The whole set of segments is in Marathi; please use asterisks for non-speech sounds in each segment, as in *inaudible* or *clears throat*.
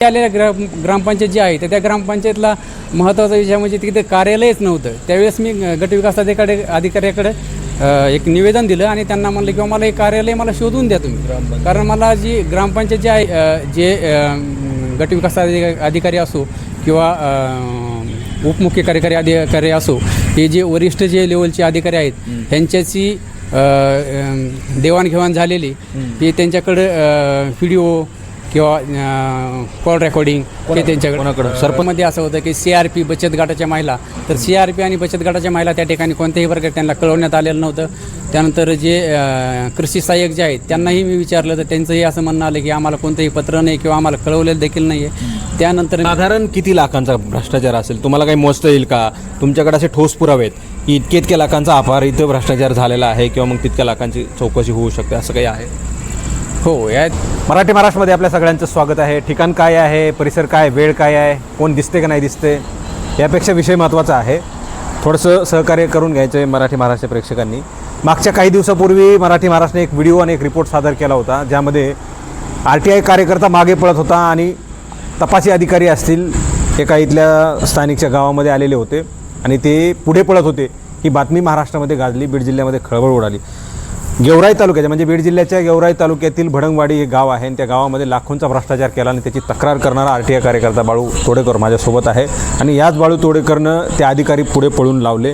आलेल्या ग्राम ग्रामपंचायत जी आहे तर त्या ग्रामपंचायतला महत्त्वाचा विषय म्हणजे तिथे कार्यालयच नव्हतं. त्यावेळेस मी अ, गट विकास अधिकारी अधिकाऱ्याकडे एक निवेदन दिलं आणि त्यांना म्हणलं किंवा मला एक कार्यालय मला शोधून द्या तुम्ही. कारण मला जी ग्रामपंचायत जी आहे जे अ, गट विकास अधिका- अधिकारी असो किंवा उपमुख्य कार्यकारी अधिकारी असो हे जे वरिष्ठ जे लेवलचे अधिकारी आहेत अ, देवाणघेवाण झालेली. हे त्यांच्याकडं व्हिडिओ किंवा कॉल रेकॉर्डिंग हे त्यांच्याकडे? सरपंचमध्ये असं होतं की सी आर पी बचत गटाच्या महिला. तर सी आर पी आणि बचत गटाच्या महिला त्या ठिकाणी कोणत्याही प्रकारे त्यांना कळवण्यात आलेलं नव्हतं. त्यानंतर जे कृषी सहाय्यक जे आहेत त्यांनाही मी विचारलं तर त्यांचंही असं म्हणणं आलं की आम्हाला कोणतंही पत्र नाही किंवा आम्हाला कळवलेलं देखील नाही आहे त्यानंतर साधारण किती लाखांचा भ्रष्टाचार असेल? तुम्हाला काही मोजता येईल का? तुमच्याकडे असे ठोस पुरावे आहेत की इतके इतक्या लाखांचा अपार इथं भ्रष्टाचार झालेला आहे किंवा मग तितक्या लाखांची चौकशी होऊ शकते असं काही आहे? हो या मराठी महाराष्ट्रमध्ये आपल्या सगळ्यांचं स्वागत आहे. ठिकाण काय आहे? परिसर काय? वेळ काय आहे? कोण दिसते का नाही दिसते? यापेक्षा विषय महत्त्वाचा आहे. थोडंसं सहकार्य करून घ्यायचं आहे मराठी महाराष्ट्र प्रेक्षकांनी. मागच्या काही दिवसापूर्वी मराठी महाराष्ट्राने एक व्हिडिओ आणि एक रिपोर्ट सादर केला होता ज्यामध्ये आर टी आय कार्यकर्ता मागे पळत होता आणि तपासी अधिकारी असतील एका इथल्या स्थानिकच्या गावामध्ये आलेले होते आणि ते पुढे पळत होते ही बातमी महाराष्ट्रामध्ये गाजली बीड जिल्ह्यामध्ये खळबळ उडाली. गेवराई तालुक्याच्या म्हणजे बीड जिल्ह्याच्या गेवराई तालुक्यातील भडंगवाडी हे गाव आहे आणि त्या गावामध्ये लाखोंचा भ्रष्टाचार केला आणि त्याची तक्रार करणारा आर टी आय कार्यकर्ता बाळू तोडेकर माझ्यासोबत आहे. आणि याच बाळू तोडेकरनं ते अधिकारी पुढे पळून लावले.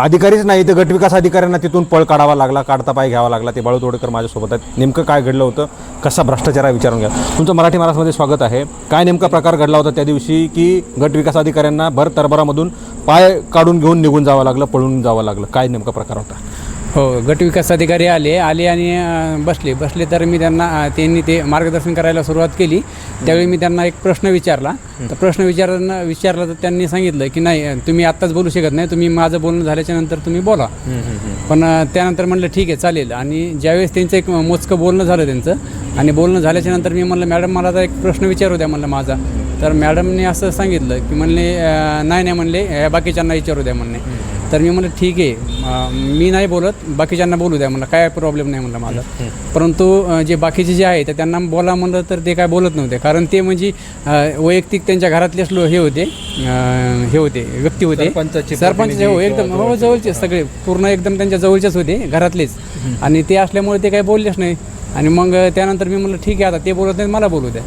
अधिकारीच नाही तर गटविकास अधिकाऱ्यांना तिथून पळ काढावा लागला काढता पाय घ्यावा लागला ते बाळू तोडेकर माझ्यासोबत आहेत. नेमकं काय घडलं होतं? कसा भ्रष्टाचार आहे विचारून घ्या. तुमचं मराठी महाराष्ट्रामध्ये स्वागत आहे. काय नेमका प्रकार घडला होता त्या दिवशी की गटविकास अधिकाऱ्यांना भर तरबारामधून पाय काढून घेऊन निघून जावं लागलं पळून जावं लागलं? काय नेमका प्रकार होता? हो गट विकास अधिकारी आले आले आणि बसले. बसले तर मी त्यांना त्यांनी ते मार्गदर्शन करायला सुरुवात केली. त्यावेळी मी त्यांना एक प्रश्न विचारला. तर प्रश्न विचारणं विचारला तर त्यांनी सांगितलं की नाही तुम्ही आत्ताच बोलू शकत नाही. तुम्ही माझं बोलणं झाल्याच्यानंतर तुम्ही बोला. पण त्यानंतर म्हणलं ठीक आहे चालेल. आणि ज्यावेळेस त्यांचं एक मोजकं बोलणं झालं त्यांचं आणि बोलणं झाल्याच्यानंतर मी म्हणलं मॅडम मला आता एक प्रश्न विचारू द्या म्हणलं माझा. तर मॅडमने असं सांगितलं की म्हणले नाही नाही म्हणले बाकीच्यांना विचारू द्या म्हणले. तर मी म्हणलं ठीक आहे. मी नाही बोलत बाकीच्यांना बोलू द्या म्हणलं काय प्रॉब्लेम नाही म्हणलं माझा. परंतु जे बाकीचे जे आहे तर त्यांना बोला म्हणलं तर ते काय बोलत नव्हते. कारण ते म्हणजे वैयक्तिक त्यांच्या घरातलेच लो हे होते हे होते व्यक्ती होते. सरपंच हो एकदम हो जवळचे. सगळे पूर्ण एकदम त्यांच्या जवळचेच होते घरातलेच. आणि ते असल्यामुळे ते काही बोललेच नाही. आणि मग त्यानंतर मी म्हणलं ठीक आहे आता ते बोलत नाही मला बोलू द्या.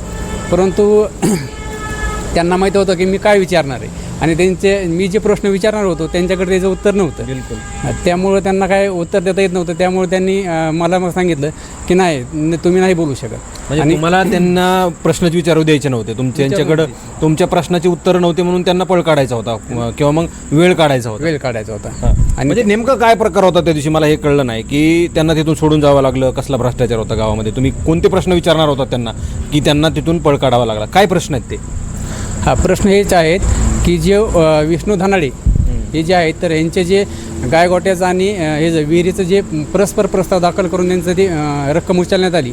परंतु *clears throat* त्यांना माहीत होतं की मी काय विचारणार आहे. आणि त्यांचे मी जे प्रश्न विचारणार होतो त्यांच्याकडे त्याचं उत्तर नव्हतं. बिलकुल. त्यामुळं त्यांना काय उत्तर देता येत नव्हतं. त्यामुळे त्यांनी मला मग सांगितलं की नाही न- तुम्ही नाही बोलू शकत. म्हणजे तुम्हाला त्यांना प्रश्नच विचारू द्यायचे नव्हते. तुमच्या त्यांच्याकडं तुमच्या प्रश्नाची उत्तर नव्हते म्हणून त्यांना पळ काढायचा होता. किंवा मग वेळ काढायचा होता. वेळ काढायचा होता. आणि म्हणजे नेमकं काय प्रकार होता त्या दिवशी? मला हे कळलं नाही की त्यांना तिथून सोडून जावं लागलं. कसला भ्रष्टाचार होता गावामध्ये? तुम्ही कोणते प्रश्न विचारणार होता त्यांना की त्यांना तिथून पळ काढावा लागला? काय प्रश्न आहेत ते? हा प्रश्न हेच आहेत की जे विष्णू धनाडे हे जे आहेत तर यांचे जे गायगोट्याचं आणि हे जे विहिरीचं जे परस्पर प्रस्ताव दाखल करून त्यांचं ते रक्कम उचलण्यात आली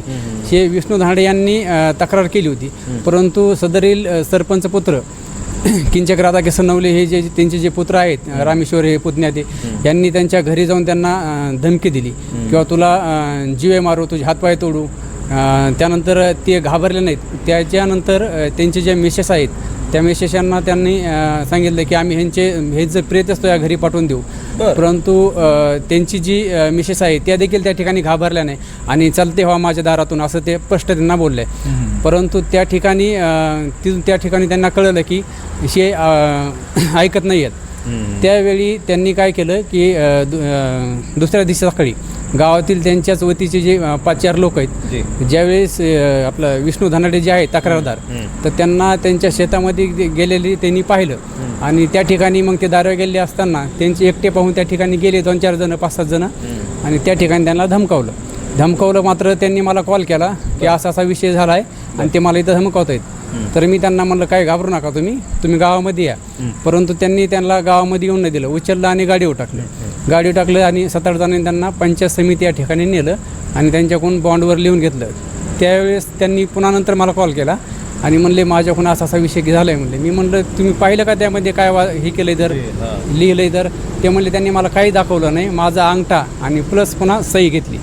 हे विष्णू धनाडे यांनी तक्रार केली होती. परंतु सदरील सरपंच पुत्र *clears throat* किंचक राधाकिसन नवले हे जे त्यांचे जे पुत्र आहेत रामेश्वर हे पुतण्या ते यांनी त्यांच्या घरी जाऊन त्यांना धमकी दिली. किंवा तुला जीवे मारू तुझे हातपाय तोडू. त्यानंतर ते घाबरले नाहीत. त्याच्यानंतर त्यांचे जे मिसेस आहेत त्या मिसेसांना त्यांनी सांगितलं की आम्ही ह्यांचे हे जे प्रेत असतो या घरी पाठवून देऊ. परंतु त्यांची जी मिसेस आहे त्या देखील त्या ठिकाणी घाबरल्या नाही. आणि चालते व्हा माझ्या दारातून असं ते स्पष्ट त्यांना बोलले. परंतु त्या ठिकाणी तिथून त्या ठिकाणी त्यांना कळलं की हे *coughs* ऐकत नाही आहेत. त्यावेळी त्यांनी काय केलं की दुसऱ्या दिवशी सकाळी गावातील त्यांच्याच वतीचे जे पाच चार लोक आहेत ज्यावेळेस आपलं विष्णू धनाडे जे आहेत तक्रारदार तर त्यांना त्यांच्या शेतामध्ये गेलेले त्यांनी पाहिलं. आणि त्या ठिकाणी मग ते दारू गेले असताना त्यांचे एकटे पाहून त्या ठिकाणी गेले दोन चार जण पाच सात जण. आणि त्या ठिकाणी त्यांना धमकावलं. धमकावलं मात्र त्यांनी मला कॉल केला की असा असा विषय झाला आहे आणि ते मला इथं धमकावत आहेत तर मी त्यांना म्हणलं काय घाबरू नका तुम्ही तुम्ही गावामध्ये या. परंतु त्यांनी त्यांना गावामध्ये येऊन नाही दिलं उचललं आणि गाडीवर टाकलं. गाडीवर टाकलं आणि सात आठ जणांनी त्यांना पंचायत समिती या ठिकाणी नेलं आणि त्यांच्याकडून बॉन्डवर लिहून घेतलं. त्यावेळेस त्यांनी पुन्हा नंतर मला कॉल केला आणि म्हणले माझ्याकडून असा असा विषय झाला आहे म्हणले. मी म्हणलं तुम्ही पाहिलं का त्यामध्ये काय वा हे केलं तर लिहिलं आहे तर ते म्हणले त्यांनी मला काही दाखवलं नाही माझा अंगठा आणि प्लस पुन्हा सही घेतली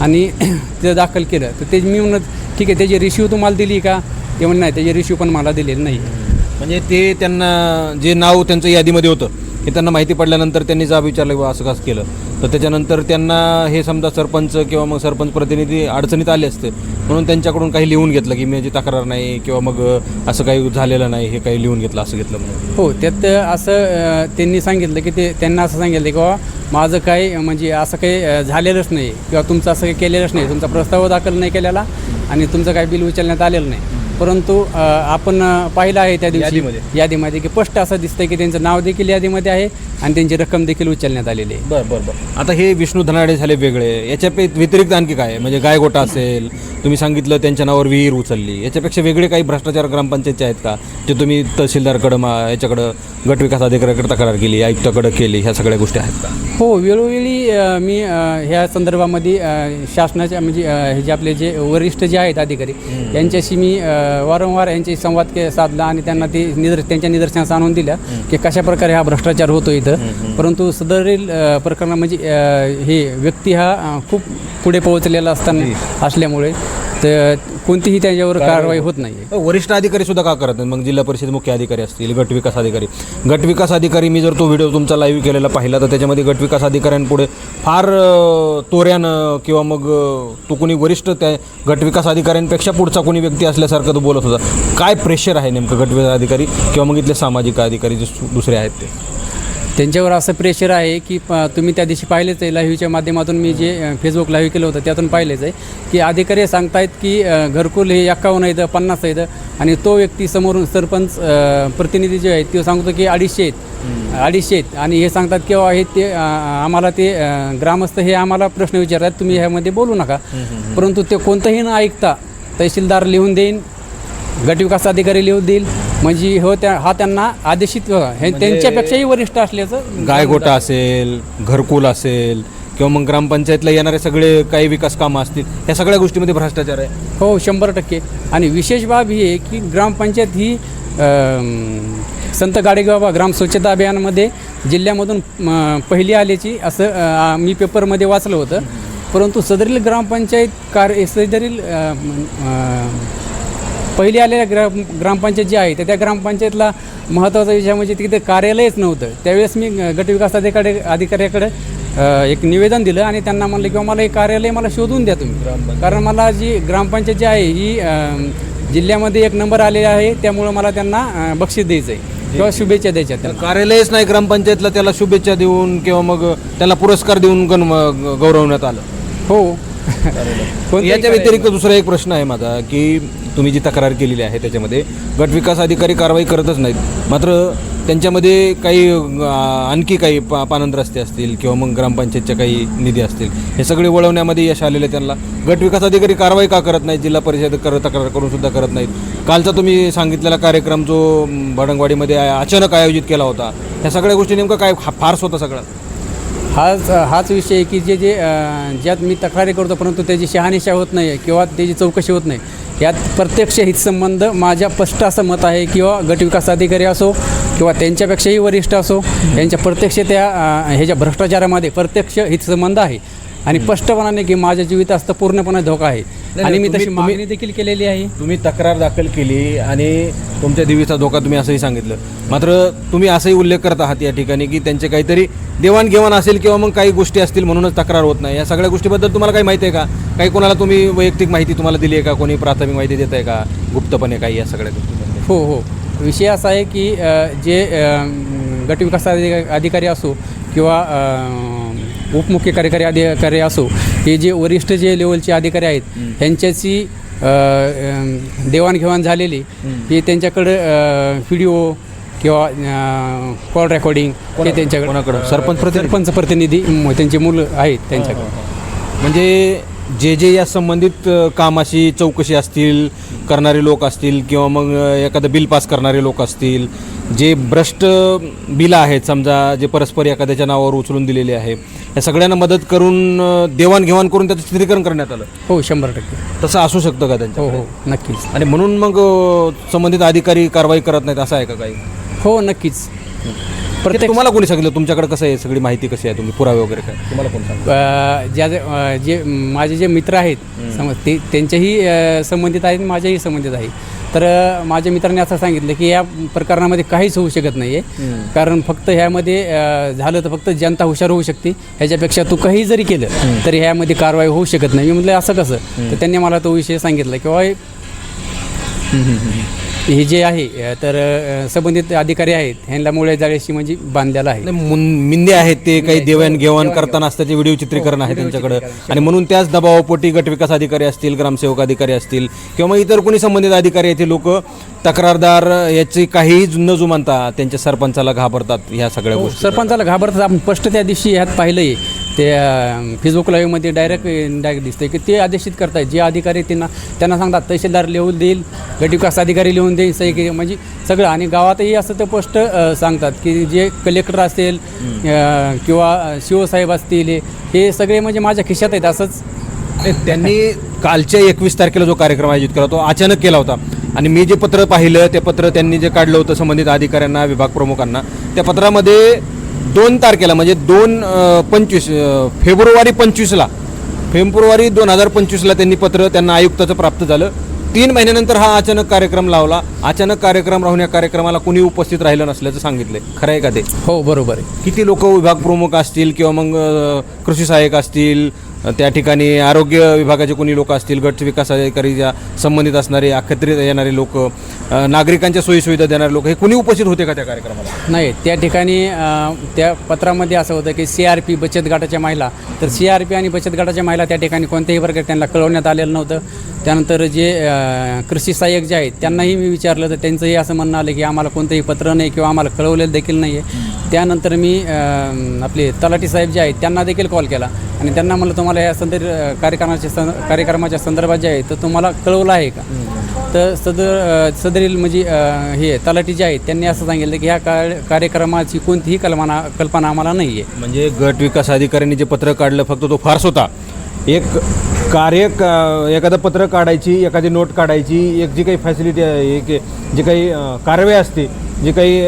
आणि *clears throat* ते दाखल केलं. तर ते मी म्हणत ठीक आहे त्याची रिसिव्ह तुम्हाला दिली का? ते म्हणून नाही त्याचे रिश्यू पण मला दिलेले नाही. म्हणजे ते त्यांना जे नाव त्यांचं यादीमध्ये होतं हे त्यांना माहिती पडल्यानंतर त्यांनी जाब विचारलं की बा असं कसं केलं? तर त्याच्यानंतर त्यांना हे समजा सरपंच किंवा मग सरपंच प्रतिनिधी अडचणीत आले असते म्हणून त्यांच्याकडून काही लिहून घेतलं की माझी तक्रार नाही किंवा मग असं काही झालेलं नाही हे काही लिहून घेतलं असं घेतलं म्हणून. हो त्यात असं त्यांनी सांगितलं की ते त्यांना असं सांगितलं की बाबा माझं काही म्हणजे असं काही झालेलंच नाही किंवा तुमचं असं काही केलेलंच नाही तुमचा प्रस्ताव दाखल नाही केलेला आणि तुमचं काही बिल उचलण्यात आलेलं नाही. परंतु आपण पाहिलं आहे त्या दिवशी यादीमध्ये. यादीमध्ये की स्पष्ट असं दिसतंय की त्यांचं नाव देखील यादीमध्ये आहे आणि त्यांची रक्कम देखील उचलण्यात आलेली आहे. बरं बरं बरं. आता हे विष्णू धनाडे झाले वेगळे. याच्या व्यतिरिक्त आणखी काय? म्हणजे गायगोटा असेल तुम्ही सांगितलं त्यांच्या नावावर विहीर उचलली. याच्यापेक्षा वेगळे काही भ्रष्टाचार ग्रामपंचायतचे आहेत का? जे तुम्ही तहसीलदारकडं मा याच्याकडं गटविकास अधिकाऱ्याकडे तक्रार केली आयुक्ताकडं केली ह्या सगळ्या गोष्टी आहेत का? हो वेळोवेळी मी ह्या संदर्भामध्ये शासनाच्या म्हणजे हे जे आपले जे वरिष्ठ जे आहेत अधिकारी यांच्याशी मी वारंवार यांची संवाद के साधला आणि त्यांना ते निदर त्यांच्या निदर्शनास आणून दिल्या की कशा प्रकारे हा भ्रष्टाचार होतो इथं. परंतु सदरील प्रकरण म्हणजे हे व्यक्ती हा खूप पुढे पोहोचलेला असताना असल्यामुळे तर कोणतीही त्याच्यावर कारवाई होत नाही वरिष्ठ अधिकारी सुद्धा का करत नाही मग जिल्हा परिषद मुख्य अधिकारी असतील गटविकास अधिकारी. गटविकास अधिकारी मी जर तो व्हिडिओ तुमचा लाईव्ह केलेला पाहिला तर त्याच्यामध्ये गटविकास अधिकाऱ्यांपुढे फार तोऱ्यानं किंवा मग तो कोणी वरिष्ठ त्या गटविकास अधिकाऱ्यांपेक्षा पुढचा कोणी व्यक्ती असल्यासारखं तो बोलत होता. काय प्रेशर आहे नेमकं गटविकास अधिकारी किंवा मग इथले सामाजिक अधिकारी जे दुसरे आहेत ते? त्यांच्यावर असं प्रेशर आहे की प तुम्ही त्या दिवशी पाहिलेच आहे लाईव्हच्या माध्यमातून मी जे फेसबुक लाईव्ह केलं होतं त्यातून पाहिलेच आहे. की अधिकारी सांगतायत की घरकुल हे एक्कावन्न आहेत पन्नास आहेत आणि तो व्यक्ती समोरून सरपंच प्रतिनिधी जे आहेत ते सांगतो की अडीचशे आहेत. अडीचशे आहेत. आणि हे सांगतात की "अहो, हे ते आम्हाला ते ग्रामस्थ हे आम्हाला प्रश्न विचारतात तुम्ही ह्यामध्ये बोलू नका. परंतु ते कोणतंही न ऐकता तहसीलदार लिहून देईन गटविकास अधिकारी लिहून देईल म्हणजे हो त्या हा त्यांना आदेशित हे त्यांच्यापेक्षाही वरिष्ठ असल्याचं गायगोटा असेल घरकुल असेल किंवा मग ग्रामपंचायतला येणारे सगळे काही विकास कामं असतील ह्या सगळ्या गोष्टीमध्ये भ्रष्टाचार आहे. हो शंभर टक्के. आणि विशेष बाब ही आहे की ग्रामपंचायत ही संत गाडेगाव ग्राम स्वच्छता अभियानामध्ये जिल्ह्यामधून पहिली आल्याची असं अ, मी पेपरमध्ये वाचलं होतं. परंतु सदरील ग्रामपंचायत कार्य सदरील अ, म, अ, पहिली आलेल्या ग्राम ग्रामपंचायत जी आहे तर त्या ग्रामपंचायतला महत्त्वाचा विषय म्हणजे तिथे कार्यालयच नव्हतं. त्यावेळेस मी गटविकास अधिकारी अधिकाऱ्याकडे एक निवेदन दिलं आणि त्यांना म्हणलं किंवा मला एक कार्यालय मला शोधून द्या तुम्ही. कारण मला जी ग्रामपंचायत जी आहे ही जिल्ह्यामध्ये एक नंबर आलेला आहे त्यामुळं मला त्यांना बक्षीस द्यायचं आहे किंवा शुभेच्छा द्यायच्या कार्यालयच नाही ग्रामपंचायतला त्याला शुभेच्छा देऊन किंवा मग त्याला पुरस्कार देऊन गण गौरवण्यात आलं. हो. याच्या व्यतिरिक्त दुसरा एक प्रश्न आहे माझा की तुम्ही जी तक्रार केलेली आहे त्याच्यामध्ये गटविकास अधिकारी कारवाई करतच नाहीत. मात्र त्यांच्यामध्ये काही आणखी काही पा पानंद रस्ते असतील किंवा मग ग्रामपंचायतच्या काही निधी असतील हे सगळे वळवण्यामध्ये यश आलेले त्यांना. गटविकास अधिकारी कारवाई का करत नाहीत? जिल्हा परिषद कर तक्रार करून सुद्धा करत नाहीत. कालचा तुम्ही सांगितलेला कार्यक्रम जो भडंगवाडीमध्ये अचानक आयोजित केला होता ह्या सगळ्या गोष्टी नेमकं काय हा- फार्स होता सगळं? हाच हाच विषय आहे की जे जे ज्यात मी तक्रारी करतो परंतु त्याची शहानिशा होत नाही किंवा त्याची चौकशी होत नाही. यात प्रत्यक्ष हितसंबंध माझ्या स्पष्ट असं मत आहे किंवा गटविकास अधिकारी असो किंवा त्यांच्यापेक्षाही वरिष्ठ असो यांच्या प्रत्यक्ष त्या ह्याच्या भ्रष्टाचारामध्ये प्रत्यक्ष हितसंबंध आहे. आणि स्पष्टपणाने की माझ्या जीवितास्त पूर्णपणे धोका आहे. आणि मी तुम्ही- तशी मागणी देखील केलेली आहे. तुम्ही तक्रार दाखल केली आणि तुमच्या देवीचा धोका तुम्ही असंही सांगितलं. मात्र तुम्ही असंही उल्लेख करत आहात या ठिकाणी की त्यांचे काहीतरी देवाणघेवाण असेल किंवा मग काही गोष्टी असतील म्हणूनच तक्रार होत नाही. या सगळ्या गोष्टीबद्दल तुम्हाला काही माहिती आहे का? काही कोणाला तुम्ही वैयक्तिक माहिती तुम्हाला दिली आहे का? कोणी प्राथमिक माहिती देत आहे का? गुप्तपणे काही या सगळ्या गोष्टी हो हो. विषय असा आहे की जे गटविकास अधिका- अधिकारी असो किंवा उपमुख्य कार्यकारी अधिकारी असो हे जे वरिष्ठ जे लेवलचे अधिकारी आहेत ह्यांच्याशी देवाणघेवाण झालेली हे त्यांच्याकडं व्हिडिओ किंवा कॉल रेकॉर्डिंग हे त्यांच्याकडे? सरपंच? सरपंच प्रतिनिधी त्यांचे मुलं आहेत त्यांच्याकडे म्हणजे जे जे या संबंधित कामाशी चौकशी असतील करणारे लोक असतील किंवा मग एखादं बिल पास करणारे लोक असतील जे भ्रष्ट बिलं आहेत समजा जे परस्पर एखाद्याच्या नावावर उचलून दिलेले आहे या सगळ्यांना मदत करून देवाणघेवाण करून त्याचं चित्रीकरण करण्यात आलं. हो शंभर टक्के. तसं असू शकतं का त्यांच्या? हो हो नक्कीच. आणि म्हणून मग संबंधित अधिकारी कारवाई करत नाहीत असं आहे का काही? हो नक्कीच. प्रत्येक तुम्हाला कोणी सांगितलं? तुमच्याकडे कसं आहे? सगळी माहिती कशी आहे? तुम्ही पुरावे वगैरे काय? तुम्हाला कोण सांगितलं? अ, ज्या जे माझे जे मित्र आहेत समज ते त्यांच्याही अ, संबंधित आहेत माझ्याही संबंधित आहे. तर माझ्या मित्रांनी असं सांगितलं की या प्रकरणामध्ये काहीच होऊ शकत नाही आहे कारण फक्त ह्यामध्ये झालं तर फक्त जनता हुशार होऊ शकते. ह्याच्यापेक्षा तू काही जरी केलं तरी ह्यामध्ये कारवाई होऊ शकत नाही. मी म्हटलं असं कसं? तर त्यांनी मला तो विषय सांगितला किंवा हे जे आहे तर संबंधित अधिकारी आहेत. ह्यांना मुळे जाळीशी म्हणजे बांधलेला आहे. मिंदे आहेत ते काही देवाण घेवाण करताना त्याचे व्हिडिओ चित्रीकरण आहे त्यांच्याकडे. आणि म्हणून त्याच दबावापोटी गटविकास अधिकारी असतील ग्रामसेवक अधिकारी असतील किंवा मग इतर कोणी संबंधित अधिकारी आहेत ते लोक तक्रारदार याची काहीही न जुमानता त्यांच्या सरपंचाला घाबरतात ह्या सगळ्या गोष्टी. सरपंचाला घाबरतात. आपण स्पष्ट त्या दिवशी ह्यात पाहिलंय ते फेसबुक लाईव्हमध्ये डायरेक्ट डायरेक्ट दिसतंय की ते आदेशित करतायत. जे अधिकारी त्यांना त्यांना सांगतात तहसीलदार लिहून देईल गटविकास अधिकारी लिहून देईल सही के- म्हणजे सगळं आणि गावातही असं ते अं, सांगतात की जे कलेक्टर असेल किंवा शिवसाहेब असतील हे- सगळे म्हणजे माझ्या खिशात आहेत असंच. त्यांनी कालच्या एकवीस तारखेला जो कार्यक्रम आयोजित केला तो अचानक केला होता. आणि मी जे पत्र पाहिलं ते पत्र त्यांनी जे काढलं होतं संबंधित अधिकाऱ्यांना विभाग प्रमुखांना त्या पत्रामध्ये दोन तारखेला म्हणजे दोन पंचवीस फेब्रुवारी पंचवीसला. फेब्रुवारी दोन हजार पंचवीसला त्यांनी पत्र त्यांना आयुक्ताचं प्राप्त झालं. तीन महिन्यानंतर हा अचानक कार्यक्रम लावला. अचानक कार्यक्रम राहून या कार्यक्रमाला कोणी उपस्थित राहिलं नसल्याचं सांगितलंय. खरं आहे का ते? हो बरोबर आहे. किती लोक विभाग प्रमुख असतील किंवा मग कृषी सहाय्यक असतील त्या ठिकाणी आरोग्य विभागाचे कोणी लोक असतील गट विकास अधिकारी ज्या संबंधित असणारे एकत्रित येणारे लोक नागरिकांच्या सोयीसुविधा देणारे लोक हे कोणी उपस्थित होते का त्या कार्यक्रमाला? नाही त्या ठिकाणी त्या पत्रामध्ये असं होतं की सी आर पी बचत गटाच्या महिला तर सी आर पी आणि बचत गटाच्या महिला त्या ठिकाणी कोणत्याही प्रकारे त्यांना कळवण्यात आलेलं नव्हतं. त्यानंतर जे कृषी सहाय्यक जे आहेत त्यांनाही मी विचारलं तर त्यांचंही असं म्हणणं आलं की आम्हाला कोणतंही पत्र नाही किंवा आम्हाला कळवलेलं देखील नाही आहे त्यानंतर मी आपले तलाठी साहेब जे आहेत त्यांना देखील कॉल केला आणि त्यांना म्हणलं तुम्हाला या संदर्भ कार्यक्रमाच्या सं कार्यक्रमाच्या संदर्भात जे आहे तर तुम्हाला कळवलं आहे का? तर सदर सदरील म्हणजे हे तलाठी जे आहेत त्यांनी असं सांगितलं की ह्या कार्यक्रमाची कोणतीही कल्पना कल्पना आम्हाला नाही आहे म्हणजे गट विकास अधिकाऱ्यांनी जे पत्र काढलं फक्त तो फार्स होता. एक कार्य का- एखादं पत्र काढायची एखादी नोट काढायची एक जी काही फॅसिलिटी आहे एक जी काही कारवाई असते जे काही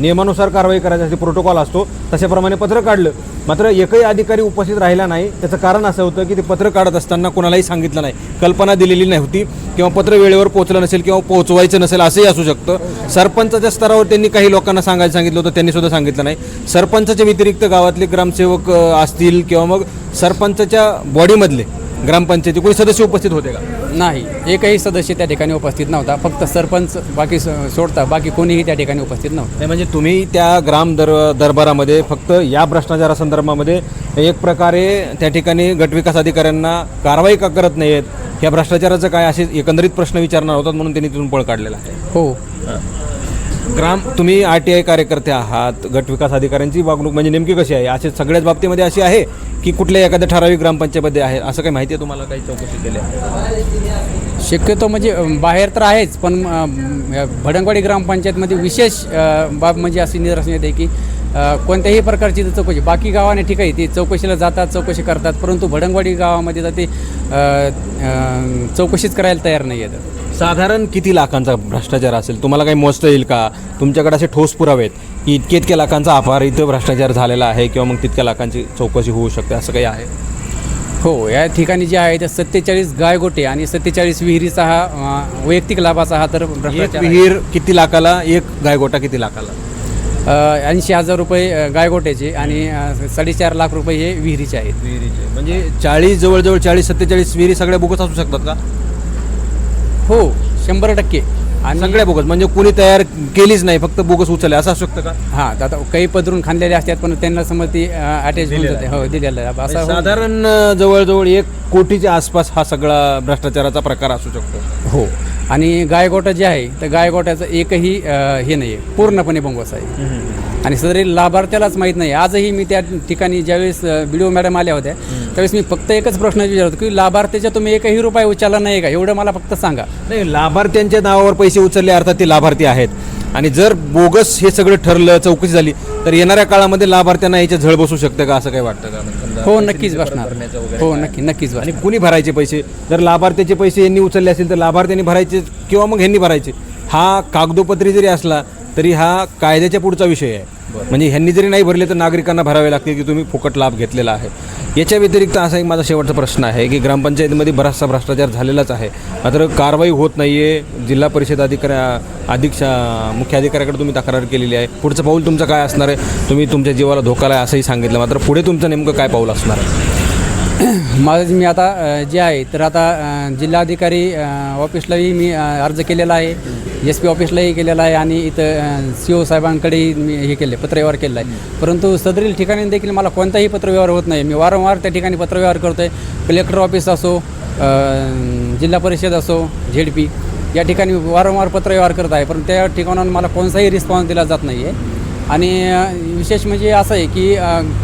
नियमानुसार कारवाई करायची असे प्रोटोकॉल असतो तशाप्रमाणे पत्र काढलं. मात्र एकही अधिकारी उपस्थित राहिला नाही. त्याचं कारण असं होतं की ते पत्र काढत असताना कोणालाही सांगितलं नाही. कल्पना दिलेली नव्हती किंवा पत्र वेळेवर पोहोचलं नसेल किंवा पोहोचवायचं नसेल असंही असू शकतं. सरपंचाच्या स्तरावर त्यांनी काही लोकांना सांगायला सांगितलं होतं त्यांनी सुद्धा सांगितलं नाही. सरपंचाच्या व्यतिरिक्त गावातले ग्रामसेवक असतील किंवा मग सरपंचाच्या बॉडीमधले ग्रामपंचायती कोणी सदस्य उपस्थित होते का? नाही एकही सदस्य त्या ठिकाणी उपस्थित नव्हता. फक्त सरपंच बाकी स- सोडता बाकी कोणीही त्या ठिकाणी उपस्थित नव्हतं. नाही म्हणजे तुम्ही त्या ग्राम दर दरबारामध्ये फक्त या भ्रष्टाचारासंदर्भामध्ये एक प्रकारे त्या ठिकाणी गटविकास अधिकाऱ्यांना कारवाई का करत नाहीत या भ्रष्टाचाराचं काय असे एकंदरीत प्रश्न विचारणार होतात म्हणून त्यांनी तिथून पळ काढलेला आहे? हो. ग्राम तुम्ही आर टी आय कार्यकर्ते आहात गटविकास अधिकाऱ्यांची वागणूक म्हणजे नेमकी कशी आहे? असे सगळ्याच बाबतीमध्ये अशी आहे की कुठल्या एखाद्या ठराविक ग्रामपंचायतमध्ये आहे? असं काही माहिती आहे? तुम्हाला काही चौकशी केली आहे? शक्यतो म्हणजे बाहेर तर आहेच पण भडंगवाडी ग्रामपंचायतमध्ये विशेष बाब म्हणजे अशी निदर्शन येते की कोणत्याही प्रकारची चौकशी बाकी गावाने ठीक आहे ते चौकशीला जातात चौकशी करतात परंतु भडंगवाडी गावामध्ये तर ते चौकशीच करायला तयार नाही आहेत. साधारण किती लाखांचा भ्रष्टाचार असेल? तुम्हाला काही मोजता येईल का? तुमच्याकडे असे ठोस पुरावे आहेत की इतके इतक्या लाखांचा अपार इथं भ्रष्टाचार झालेला आहे किंवा मग तितक्या लाखांची चौकशी होऊ शकते असं काही आहे? हो या ठिकाणी जे आहे ते सत्तेचाळीस गायगोटे आणि सत्तेचाळीस विहिरीचा हा वैयक्तिक लाभाचा हा तर भ्रष्टाचार. विहीर किती लाखाला एक गायगोटा किती लाखाला? ऐंशी हजार रुपये गायगोट्याचे आणि साडेचार लाख रुपये हे विहिरीचे आहेत. विहिरीचे. म्हणजे चाळीस जवळजवळ चाळीस सत्तेचाळीस विहिरी सगळ्या बोगस असू शकतात का? हो शंभर टक्के. आणि सगळ्या बोगस म्हणजे कोणी तयार केलीच नाही फक्त बोगस उचलले असं असू शकतं का? हां आता काही पदरून खांदलेले असतात पण त्यांना समज ती अटॅच हो दिलेलं आहे. असं साधारण जवळजवळ एक कोटीच्या आसपास हा सगळा भ्रष्टाचाराचा प्रकार असू शकतो. हो. आणि गायगोटा जे आहे तर गायगोट्याचं एकही हे नाही आहे. पूर्णपणे बोंगस आहे आणि सदरी लाभार्थ्यालाच माहीत नाही. आजही मी त्या ठिकाणी ज्यावेळेस व्हिडिओ मॅडम आल्या होत्या त्यावेळेस मी फक्त एकच प्रश्न विचारत की लाभार्थ्याच्या तुम्ही एकही रुपये उचलला नाही का? एवढं मला फक्त सांगा. नाही लाभार्थ्यांच्या नावावर पैसे उचलले अर्थात ते लाभार्थी आहेत. आणि जर बोगस हे सगळं ठरलं चौकशी झाली तर येणाऱ्या काळामध्ये लाभार्थ्यांना याच्या झळ बसू शकते का असं काही वाटतं का? म्हणजे हो नक्कीच बसणार. हो नक्की नक्कीच आणि कुणी भरायचे पैसे? जर लाभार्थ्याचे पैसे यांनी उचलले असतील तर लाभार्थ्यांनी भरायचे किंवा मग ह्यांनी भरायचे. हा कागदोपत्री जरी असला तरी हा कायद्याच्या पुढचा विषय आहे. म्हणजे ह्यांनी जरी नाही भरले तर नागरिकांना भरावे लागते की तुम्ही फुकट लाभ घेतलेला आहे. याच्या व्यतिरिक्त असा एक माझा शेवटचा प्रश्न आहे की ग्रामपंचायतीमध्ये बराचसा भ्रष्टाचार झालेलाच आहे. मात्र कारवाई होत नाही आहे जिल्हा परिषद अधिकाऱ्या अधीक्षा मुख्य अधिकाऱ्याकडे तुम्ही तक्रार केलेली आहे. पुढचं पाऊल तुमचं काय असणार आहे? तुम्ही तुमच्या जीवाला धोका आहे असंही सांगितलं. मात्र पुढे तुमचं नेमकं काय पाऊल असणार आहे? *clears throat* माझं मी आता जे आहे तर आता जिल्हाधिकारी ऑफिसलाही मी अर्ज केलेला आहे. एस पी ऑफिसलाही केलेला आहे आणि इथं सी ओ साहेबांकडेही मी हे केले पत्रव्यवहार केलेला आहे. परंतु सदरील ठिकाणी देखील मला कोणताही पत्रव्यवहार होत नाही. मी वारंवार त्या ठिकाणी पत्रव्यवहार करतो आहे कलेक्टर ऑफिस असो जिल्हा परिषद असो झेड पी या ठिकाणी वारंवार पत्रव्यवहार करत आहे. पण त्या ठिकाणाहून मला कोणताही रिस्पॉन्स दिला जात नाही आहे आणि विशेष म्हणजे असं आहे की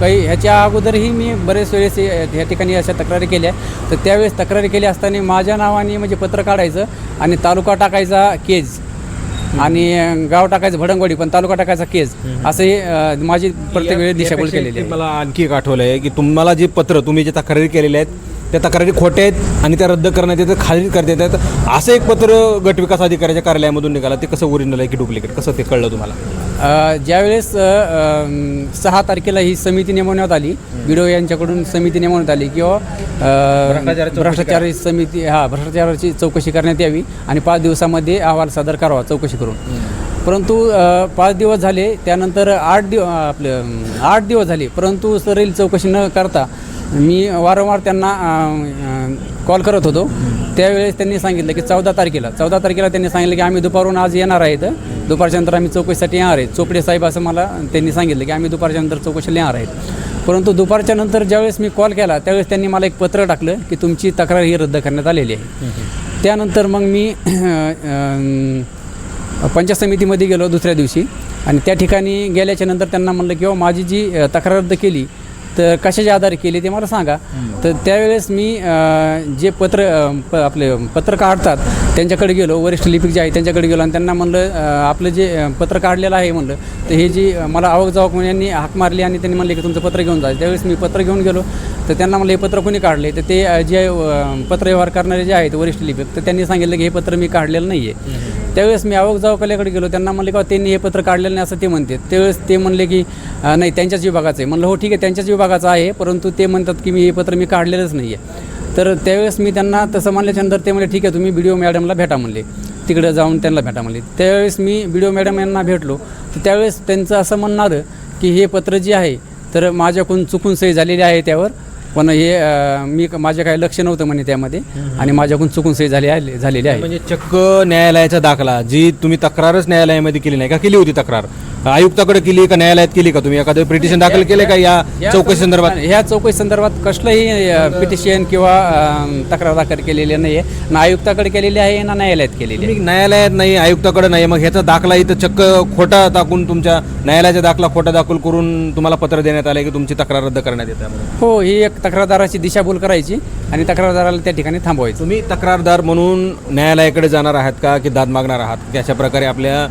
काही ह्याच्या अगोदरही मी बरेच वेळेस ह्या ठिकाणी अशा तक्रारी केल्या तर त्यावेळेस तक्रारी केली असताना माझ्या नावाने म्हणजे पत्र काढायचं आणि तालुका टाकायचा केज. आणि गाव टाकायचं भडंगवाडी पण तालुका टाकायचा केज. असंही अ, माझी प्रत्येक वेळेस दिशाभूल केलेली आहे. मला आणखी एक आठवलं आहे की तुम्हाला जे पत्र तुम्ही जे तक्रारी केलेल्या आहेत त्या तक्रारी खोट्या आहेत आणि त्या रद्द करण्यात येतात खाली करण्यात येतात. असं एक पत्र गट विकास अधिकाऱ्याच्या कार्यालयामधून निघाला. ते कसं ओरिजिनल आहे की डुप्लिकेट कसं ते कळलं तुम्हाला? ज्यावेळेस सहा तारखेला ही समिती नेमवण्यात आली बिडो यांच्याकडून समिती नेमवण्यात आली किंवा भ्रष्टाचार समिती हा भ्रष्टाचाराची चौकशी करण्यात यावी आणि पाच दिवसामध्ये अहवाल सादर करावा चौकशी करून. परंतु पाच दिवस झाले त्यानंतर आठ दिव आपलं आठ दिवस झाले परंतु सरील चौकशी न करता मी वारंवार त्यांना कॉल करत होतो. त्यावेळेस त्यांनी सांगितलं की चौदा तारखेला चौदा तारखेला त्यांनी सांगितलं की आम्ही दुपारून आज येणार आहेत दुपारच्या नंतर आम्ही चौकशीसाठी येणार आहेत चोपडे साहेब असं मला त्यांनी सांगितलं की आम्ही दुपारच्या नंतर चौकशीला येणार आहेत. परंतु दुपारच्या नंतर ज्यावेळेस मी कॉल केला त्यावेळेस त्यांनी मला एक पत्र टाकलं की तुमची तक्रार ही रद्द करण्यात आलेली आहे. त्यानंतर मग मी पंचायत समितीमध्ये गेलो दुसऱ्या दिवशी. आणि त्या ठिकाणी गेल्याच्यानंतर त्यांना म्हणलं की "हो, माझी जी तक्रार रद्द केली तर कशाच्या आधारे केली ते मला सांगा. तर त्यावेळेस मी जे पत्र प आपले पत्र काढतात त्यांच्याकडे गेलो वरिष्ठ लिपिक जे आहे त्यांच्याकडे गेलो आणि त्यांना म्हणलं आपलं जे पत्र काढलेलं आहे म्हणलं तर हे जी मला आवक जावक म्हणून यांनी हाक मारली आणि त्यांनी म्हणले की तुमचं पत्र घेऊन जा. त्यावेळेस मी पत्र घेऊन गेलो. तर त्यांना म्हणलं हे पत्र कोणी काढले तर ते जे पत्रव्यवहार करणारे जे आहेत वरिष्ठ लिपिक तर त्यांनी सांगितलं की हे पत्र मी काढलेलं नाही आहे त्यावेळेस मी आवक जावकाल्याकडे गेलो. त्यांना म्हणले का त्यांनी हे पत्र काढलेलं नाही असं ते म्हणते त्यावेळेस ते म्हणले की नाही त्यांच्याच विभागाचं आहे. म्हणलं हो ठीक आहे त्यांच्याच विभागाचं आहे परंतु ते म्हणतात की मी हे पत्र मी काढलेलंच नाही आहे तर त्यावेळेस मी त्यांना तसं म्हणल्याच्यानंतर ते म्हणले ठीक आहे तुम्ही बी डी ओ मॅडमला भेटा म्हणले. तिकडं जाऊन त्यांना भेटा म्हणले. त्यावेळेस मी बी डी ओ मॅडम यांना भेटलो. तर त्यावेळेस त्यांचं असं म्हणणं आलं की हे पत्र जे आहे तर माझ्याकडून चुकून सही झालेली आहे त्यावर. पण हे अं, मी माझ्या काही लक्ष नव्हतं म्हणे त्यामध्ये. आणि माझ्याकडून चुकून सही झाली आहे झालेली आहे. म्हणजे चक्क न्यायालयाचा दाखला जी तुम्ही तक्रारच न्यायालयामध्ये केली नाही का? केली होती तक्रार. आयुक्ताकडे केली का न्यायालयात केली का तुम्ही? एखादं पिटिशन दाखल केले का या चौकशी संदर्भात? ह्या चौकशी संदर्भात कसलंही पिटिशन किंवा तक्रार दाखल केलेली नाही आहे ना आयुक्ताकडे केलेली आहे ना न्यायालयात केलेली आहे. न्यायालयात नाही आयुक्ताकडे नाही. मग ह्याचा दाखला इथं चक्क खोटा दाखवून तुमच्या न्यायालयाचा दाखला खोटा दाखल करून तुम्हाला पत्र देण्यात आले की तुमची तक्रार रद्द करण्यात येते हो ही एक तक्रारदाराची दिशाभूल करायची आणि तक्रारदाराला त्या ठिकाणी थांबवायचं. तुम्ही तक्रारदार म्हणून न्यायालयाकडे जाणार आहात का की दाद मागणार आहात? की अशा प्रकारे आपल्या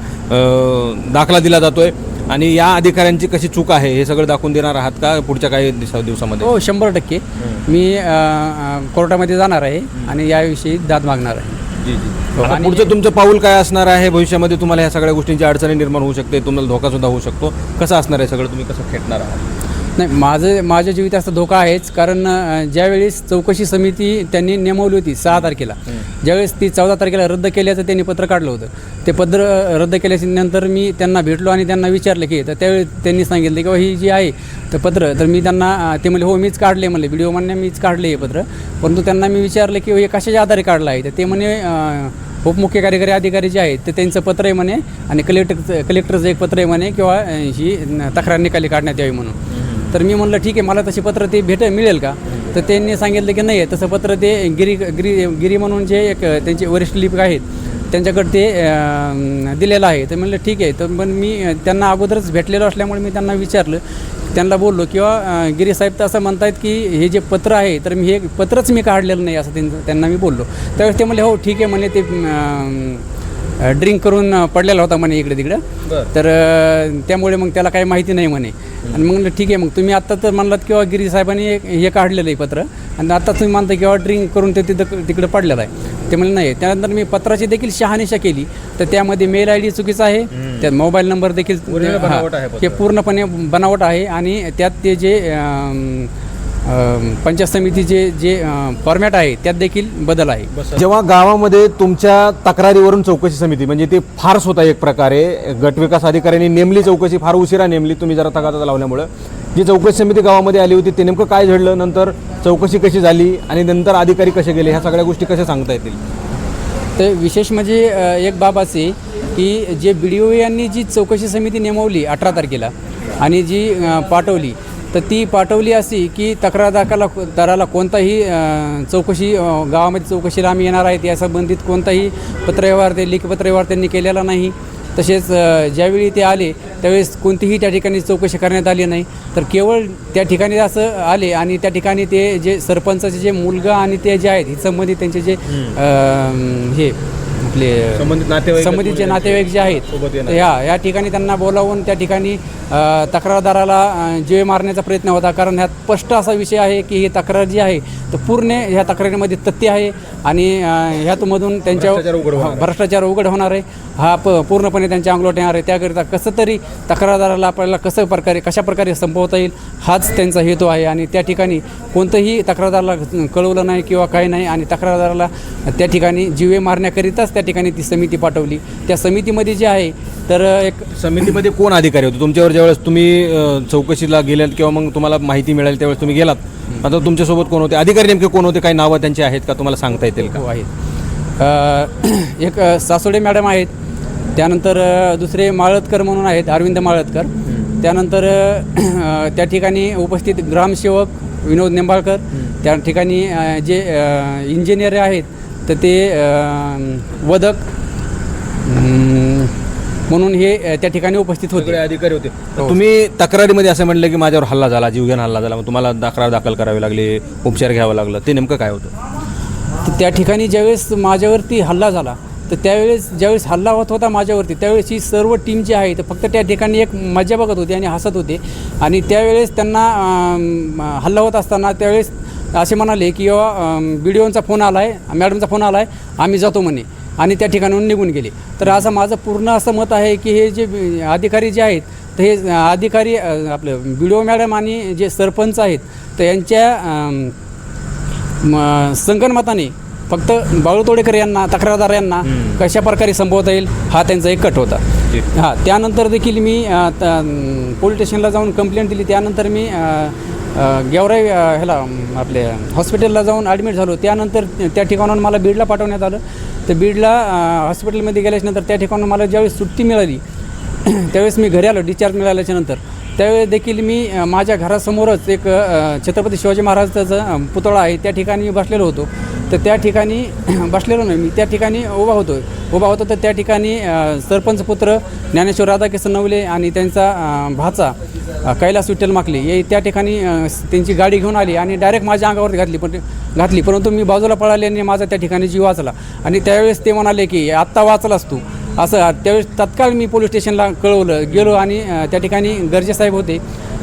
दाखला दिला जातोय आणि या अधिकाऱ्यांची कशी चूक आहे हे सगळं दाखवून देणार आहात का पुढच्या काही दिवसा दिवसामध्ये? हो शंभर टक्के. मी अं, कोर्टामध्ये जाणार आहे आणि याविषयी दाद मागणार आहे. जी जी. हो, आता पुढचं तुमचं पाऊल काय असणार आहे? भविष्यामध्ये तुम्हाला ह्या सगळ्या गोष्टींची अडचणी निर्माण होऊ शकते तुम्हाला धोका सुद्धा होऊ शकतो. कसं असणार आहे सगळं? तुम्ही कसं खेटणार आहात? नाही माझं माझ्या जीविताचा धोका आहेच कारण अं, ज्यावेळेस चौकशी समिती त्यांनी नेमवली होती सहा तारखेला ज्यावेळेस ती चौदा तारखेला रद्द केल्याचं त्यांनी पत्र काढलं होतं. ते पत्र रद्द केल्याच्यानंतर मी त्यांना भेटलो आणि त्यांना विचारलं की तर त्यावेळी त्यांनी सांगितलं की "बाबा ही जी आहे तर पत्र तर मी त्यांना अं, ते म्हणले हो मीच काढले म्हणले व्हिडिओ म्हणणे मीच काढले हे पत्र. परंतु त्यांना मी विचारलं की हे कशाच्या आधारे काढलं आहे? तर ते म्हणे अं, उपमुख्य कार्यकारी अधिकारी जे आहेत तर त्यांचं पत्र आहे म्हणे आणि कलेक्टर कलेक्टरचं एक पत्र आहे म्हणे किंवा अं, ही न- तक्रार निकाली काढण्यात यावी म्हणून. तर मी म्हणलं ठीक आहे मला तशी पत्र ते भेट मिळेल का? तर त्यांनी सांगितलं की नाही आहे तसं पत्र ते गिरी गिरी गिरी म्हणून जे एक त्यांचे वरिष्ठ लिपिक आहेत त्यांच्याकडे ते दिलेलं आहे. तर म्हणलं ठीक आहे. तर पण मी त्यांना अगोदरच भेटलेलो असल्यामुळे मी त्यांना विचारलं. त्यांना बोललो किंवा अं, गिरी साहेब तर असं म्हणतायत की हे जे पत्र आहे तर मी हे पत्रच मी काढलेलं नाही असं त्यांचं त्यांना मी बोललो. त्यावेळेस ते म्हणले हो ठीक आहे म्हणे ते ड्रिंक करून पडलेला होता म्हणे इकडे तिकडं तर त्यामुळे मग त्याला काही माहिती नाही म्हणे. आणि मग ठीक आहे मग तुम्ही आत्ता तर म्हणलात किंवा गिरी साहेबांनी एक- हे काढलेलं आहे पत्र. आणि आता तुम्ही म्हणता किंवा ड्रिंक करून ते तिथं तिकडे पडलेलं आहे. ते म्हणले नाही. त्यानंतर मी पत्राची देखील शहानिशा केली. तर त्यामध्ये मेल आय डी चुकीचा आहे. त्यात मोबाईल नंबर देखील हा. हे पूर्णपणे बनावट आहे. आणि त्यात ते जे पंचायत समितीचे जे फॉर्मॅट आहे त्यात देखील बदल आहे. जेव्हा गावामध्ये तुमच्या तक्रारीवरून चौकशी समिती म्हणजे ते फारच होता एक प्रकारे गटविकास अधिकाऱ्यांनी नेमली चौकशी फार उशिरा नेमली तुम्ही जरा तगादा लावल्यामुळं. जी चौकशी समिती गावामध्ये आली होती ते नेमकं काय घडलं? नंतर चौकशी कशी झाली? आणि नंतर अधिकारी कसे गेले? ह्या सगळ्या गोष्टी कशा सांगता येतील? तर विशेष म्हणजे एक बाब असे की जे बी डी ओ यांनी जी चौकशी समिती नेमवली अठरा तारखेला आणि जी पाठवली तर ती पाठवली अशी की तक्रार दाखला दाराला कोणताही चौकशी गावामध्ये चौकशीला आम्ही येणार आहेत या संबंधित कोणताही पत्रव्यवहार ते लेखी पत्रव्यवहार त्यांनी केलेला नाही. तसेच ज्यावेळी ते आले त्यावेळेस कोणतीही त्या ठिकाणी चौकशी करण्यात आली नाही. तर केवळ त्या ठिकाणी असं आले आणि त्या ठिकाणी ते जे सरपंचाचे जे मुलगा आणि ते जे आहेत ही संबंधित त्यांचे जे हे आपले संबंधित नातेवाईक संबंधितचे नातेवाईक जे आहेत सोबत येणार. तर या या ठिकाणी त्यांना बोलावून त्या ठिकाणी अ, तक्रारदाराला जीवे मारण्याचा प्रयत्न होता. कारण ह्यात स्पष्ट असा विषय आहे की ही तक्रार जी आहे तर पूर्ण ह्या तक्रारीमध्ये तथ्य आहे आणि अ, ह्यातमधून त्यांच्या भ्रष्टाचार उघड होणार भ्रष्टाचार उघड होणार आहे. हा प पूर्णपणे त्यांच्या अंगलोट येणार आहे. त्याकरिता कसं तरी तक्रारदाराला आपल्याला कसं प्रकारे कशा प्रकारे संपवता येईल हाच त्यांचा हेतू आहे. आणि त्या ठिकाणी कोणतंही तक्रारदाराला कळवलं नाही किंवा काही नाही आणि तक्रारदाराला त्या ठिकाणी जीवे मारण्याकरिताच त्या ठिकाणी ती समिती पाठवली. त्या समितीमध्ये जे आहे तर एक समितीमध्ये कोण अधिकारी होते? तुमच्यावर ज्यावेळेस तुम्ही चौकशीला गेल्यात किंवा मग तुम्हाला माहिती मिळाली त्यावेळेस तुम्ही गेलात आता तुमच्यासोबत कोण होते? अधिकारी नेमके कोण होते? काही नावं त्यांची आहेत का? तुम्हाला सांगता येतील का? हो आहेत. *clears throat* एक सासोडे मॅडम आहेत. त्यानंतर दुसरे माळतकर म्हणून आहेत अरविंद माळतकर. त्यानंतर *clears throat* त्या ठिकाणी उपस्थित ग्रामसेवक विनोद निंबाळकर. त्या ठिकाणी जे इंजिनियर आहेत तर ते वदक म्हणून हे त्या ठिकाणी उपस्थित होते. अधिकारी होते. तुम्ही तक्रारीमध्ये असं म्हणलं की माझ्यावर हल्ला झाला जीवघेण हल्ला झाला मग तुम्हाला तक्रार दाखल करावी लागली उपचार घ्यावा लागला ते नेमकं काय होतं? तर त्या ठिकाणी ज्यावेळेस माझ्यावरती हल्ला झाला तर त्यावेळेस ज्यावेळेस हल्ला होत होता माझ्यावरती त्यावेळेस ही सर्व टीम जी आहे तर फक्त त्या ठिकाणी एक मजा बघत होती आणि हसत होते. आणि त्यावेळेस त्यांना हल्ला होत असताना त्यावेळेस असे म्हणाले की बाबा बी डी ओचा फोन आला आहे मॅडमचा फोन आला आहे आम्ही जातो म्हणे. आणि त्या ठिकाणाहून निघून गेले. तर असं माझं पूर्ण असं मत आहे की हे जे अधिकारी जे आहेत तर हे अधिकारी आपलं बी डी ओ मॅडम आणि जे सरपंच आहेत तर यांच्या संगणमताने फक्त बाळू तोडेकर यांना तक्रारदार यांना कशा प्रकारे संपवता येईल हा त्यांचा एक कट होता. हां त्यानंतर देखील मी पोलीस स्टेशनला जाऊन कंप्लेंट दिली. त्यानंतर मी गेवराई ह्याला आपले हॉस्पिटलला जाऊन ॲडमिट झालो. त्यानंतर त्या ठिकाणाहून मला बीडला पाठवण्यात आलं. तर बीडला हॉस्पिटलमध्ये गेल्याच्यानंतर त्या ठिकाणून मला ज्यावेळेस सुट्टी मिळाली *clears throat* त्यावेळेस मी घरी आलो डिस्चार्ज मिळाल्याच्या नंतर. त्यावेळेस देखील मी माझ्या घरासमोरच एक छत्रपती शिवाजी महाराजाचा पुतळा आहे. त्या ठिकाणी मी बसलेलो होतो. तर त्या ठिकाणी *clears throat* बसलेलो नाही. मी त्या ठिकाणी उभा होतो उभा होतो तर त्या ठिकाणी सरपंच पुत्र ज्ञानेश्वर राधाकिशन नवले आणि त्यांचा भाचा कैलास विठ्ठल माकले हे त्या ठिकाणी त्यांची गाडी घेऊन आली आणि डायरेक्ट माझ्या अंगावर घातली. पण घातली. परंतु मी बाजूला पळाले आणि माझा त्या ठिकाणी जीव वाचला. आणि त्यावेळेस ते म्हणाले की आत्ता वाचलास तू. असं त्यावेळेस तत्काळ मी पोलीस स्टेशनला कळवलं. गेलो आणि त्या ठिकाणी गर्जे साहेब होते.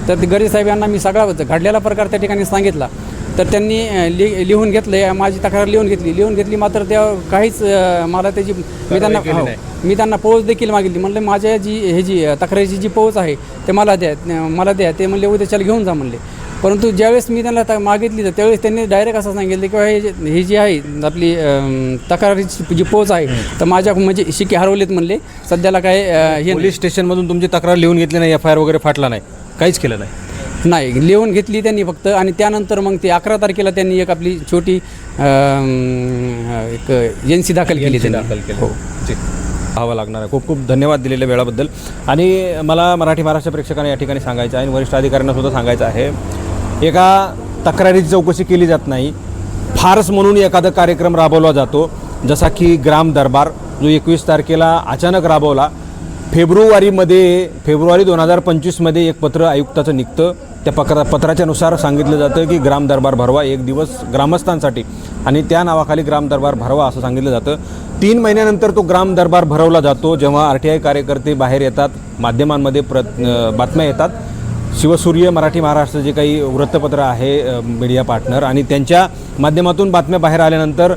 तर ते गर्जे साहेब यांना मी सगळा घडलेला प्रकार त्या ठिकाणी सांगितला. तर त्यांनी लि लिहून घेतलं माझी तक्रार लिहून घेतली. लिहून घेतली मात्र त्या काहीच मला त्याची मी त्यांना हो. मी त्यांना पोच देखील मागितली. म्हणलं माझ्या जी हे जी तक्रारीची जी पोच आहे ते मला द्या मला द्या. ते म्हणले उद्याच्याला घेऊन जा म्हणले. परंतु ज्यावेळेस मी त्यांना त- मागितली तर त्यावेळेस त्यांनी डायरेक्ट असं सांगितलं की हे जे ही जी आहे आपली तक्रारीची जी पोच आहे तर माझ्या म्हणजे शिके हरवलेत म्हणले. सध्याला काय हे. पोलीस स्टेशनमधून तुमची तक्रार लिहून घेतली नाही एफ आय आर वगैरे फाटला नाही. काहीच केलं नाही. नाही लिहून घेतली त्यांनी फक्त आणि त्यानंतर मग ते अकरा तारखेला त्यांनी एक आपली छोटी एक एजन्सी दाखल केली दाखल त्यांनी. केलं. हो. पाहावं लागणार आहे. खूप खूप धन्यवाद दिलेल्या वेळाबद्दल. आणि मला मराठी महाराष्ट्र प्रेक्षकांना या ठिकाणी सांगायचं आहे आणि वरिष्ठ अधिकाऱ्यांना सुद्धा सांगायचं आहे. एका तक्रारीची चौकशी केली जात नाही. फारस म्हणून एखादा कार्यक्रम राबवला जातो. जसा की ग्राम दरबार जो एकवीस तारखेला अचानक राबवला. फेब्रुवारीमध्ये फेब्रुवारी दोन हजार पंचवीसमध्ये एक पत्र आयुक्ताचं निघतं. त्या पत्र पत्राच्यानुसार सांगितलं जातं की ग्राम दरबार भरवा एक दिवस ग्रामस्थांसाठी आणि त्या नावाखाली ग्राम दरबार भरवा असं सांगितलं जातं. तीन महिन्यानंतर तो ग्राम दरबार भरवला जातो. जेव्हा आर टी आय कार्यकर्ते बाहेर येतात माध्यमांमध्ये प्र बातम्या येतात. शिवसूर्य मराठी महाराष्ट्र जे काही वृत्तपत्र आहे मीडिया पार्टनर आणि त्यांच्या माध्यमातून बातम्या बाहेर आल्यानंतर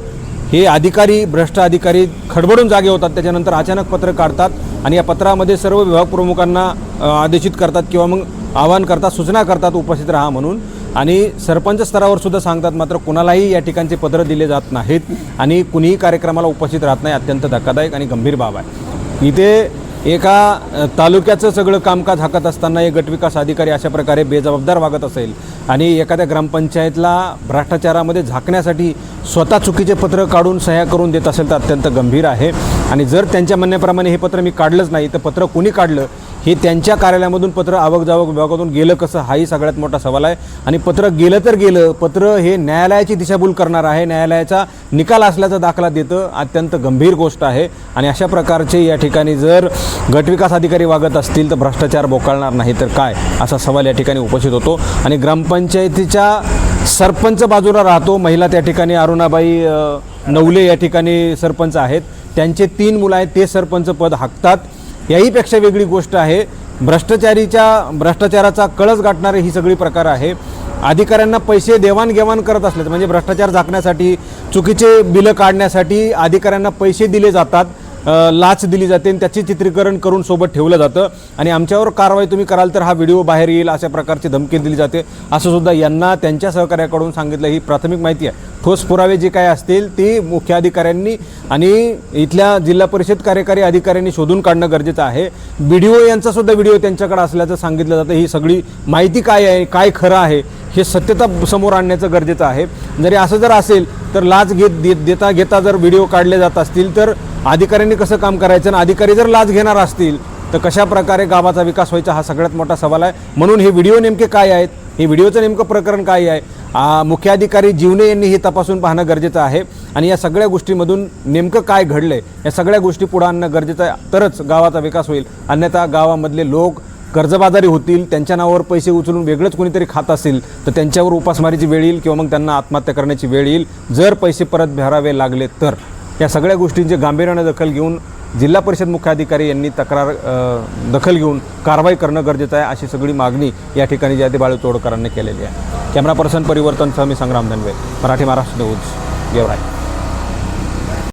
हे अधिकारी भ्रष्ट अधिकारी खडबडून जागे होतात. त्याच्यानंतर अचानक पत्र काढतात आणि या पत्रामध्ये सर्व विभाग प्रमुखांना आदेशित करतात किंवा मग आवाहन करतात सूचना करतात उपस्थित राहा म्हणून. आणि सरपंच स्तरावर सुद्धा सांगतात मात्र कुणालाही या ठिकाणचे पत्र दिले जात नाहीत आणि कुणीही कार्यक्रमाला उपस्थित राहत नाही अत्यंत धक्कादायक आणि गंभीर बाब आहे. इथे एका तालुक्याचं सगळं कामकाज हाकत असताना एक गटविकास अधिकारी अशा प्रकारे बेजबाबदार वागत असेल आणि एखाद्या ग्रामपंचायतला भ्रष्टाचारामध्ये झाकण्यासाठी स्वतः चुकीचे पत्र काढून सह्या करून देत असेल तर अत्यंत गंभीर आहे. आणि जर त्यांच्या म्हणण्याप्रमाणे हे पत्र मी काढलंच नाही तर पत्र कोणी काढलं? हे त्यांच्या कार्यालयामधून पत्र आवक जावक विभागातून गेलं कसं? हाही सगळ्यात मोठा सवाल आहे. आणि पत्र गेलं तर गेलं पत्र हे न्यायालयाची दिशाभूल करणार आहे. न्यायालयाचा निकाल असल्याचा दाखला देतं अत्यंत गंभीर गोष्ट आहे. आणि अशा प्रकारचे या ठिकाणी जर गटविकास अधिकारी वागत असतील तर भ्रष्टाचार बोकाळणार नाही तर काय? असा सवाल या ठिकाणी उपस्थित होतो. आणि ग्रामपंचायतीच्या सरपंच बाजूला राहतो. महिला त्या ठिकाणी अरुणाबाई नवले या ठिकाणी सरपंच आहेत. त्यांचे तीन मुलं आहेत ते सरपंच पद हाकतात. याहीपेक्षा वेगळी गोष्ट आहे भ्रष्टाचारीच्या भ्रष्टाचाराचा कळस गाठणारे ही सगळी प्रकार आहे. अधिकाऱ्यांना पैसे देवाणघेवाण करत असल्याचं म्हणजे भ्रष्टाचार झाकण्यासाठी चुकीचे बिलं काढण्यासाठी अधिकाऱ्यांना पैसे दिले जातात. लाच दिली जाते आणि त्याचे चित्रीकरण करून सोबत ठेवलं जातं. आणि आमच्यावर कारवाई तुम्ही कराल तर हा व्हिडिओ बाहेर येईल अशा प्रकारची धमकी दिली जाते. असं सुद्धा यांना त्यांच्या सहकार्याकडून सांगितलं. ही प्राथमिक माहिती आहे. ठोस पुरावे जे काय असतील ती मुख्याधिकाऱ्यांनी आणि इथल्या जिल्हा परिषद कार्यकारी अधिकाऱ्यांनी शोधून काढणं गरजेचं आहे. बी डी ओ यांचासुद्धा व्हिडिओ त्यांच्याकडे असल्याचं सांगितलं जातं. ही सगळी माहिती काय आहे काय खरं आहे हे सत्यता समोर आणण्याचं गरजेचं आहे. जरी असं जर असेल तर लाच घेत दे- देता घेता जर व्हिडिओ काढले जात असतील तर अधिकाऱ्यांनी कसं काम करायचं आणि अधिकारी जर लाच घेणार असतील तर कशा प्रकारे गावाचा विकास व्हायचा हा सगळ्यात मोठा सवाल आहे. म्हणून हे व्हिडिओ नेमके काय आहेत? हे व्हिडिओचं नेमकं प्रकरण काय आहे? मुख्याधिकारी जीवने यांनी हे तपासून पाहणं गरजेचं आहे. आणि या सगळ्या गोष्टीमधून नेमकं काय घडलंय? या सगळ्या गोष्टी पुढं आणणं गरजेचं आहे. तरच गावाचा विकास होईल. अन्यथा गावामधले लोक कर्जबाजारी होतील त्यांच्या नावावर पैसे उचलून वेगळंच कोणीतरी खात असेल तर त्यांच्यावर उपासमारीची वेळ येईल किंवा मग त्यांना आत्महत्या करण्याची वेळ येईल. जर पैसे परत भरावे लागले तर. या सगळ्या गोष्टींची गांभीर्यानं दखल घेऊन जिल्हा परिषद मुख्याधिकारी यांनी तक्रार दखल घेऊन कारवाई करणं गरजेचं आहे अशी सगळी मागणी या ठिकाणी जयते बाळू तोडकरांनी केलेली आहे. कॅमेरा पर्सन परिवर्तनसह मी संग्राम धनवे मराठी महाराष्ट्र न्यूज गेवराई.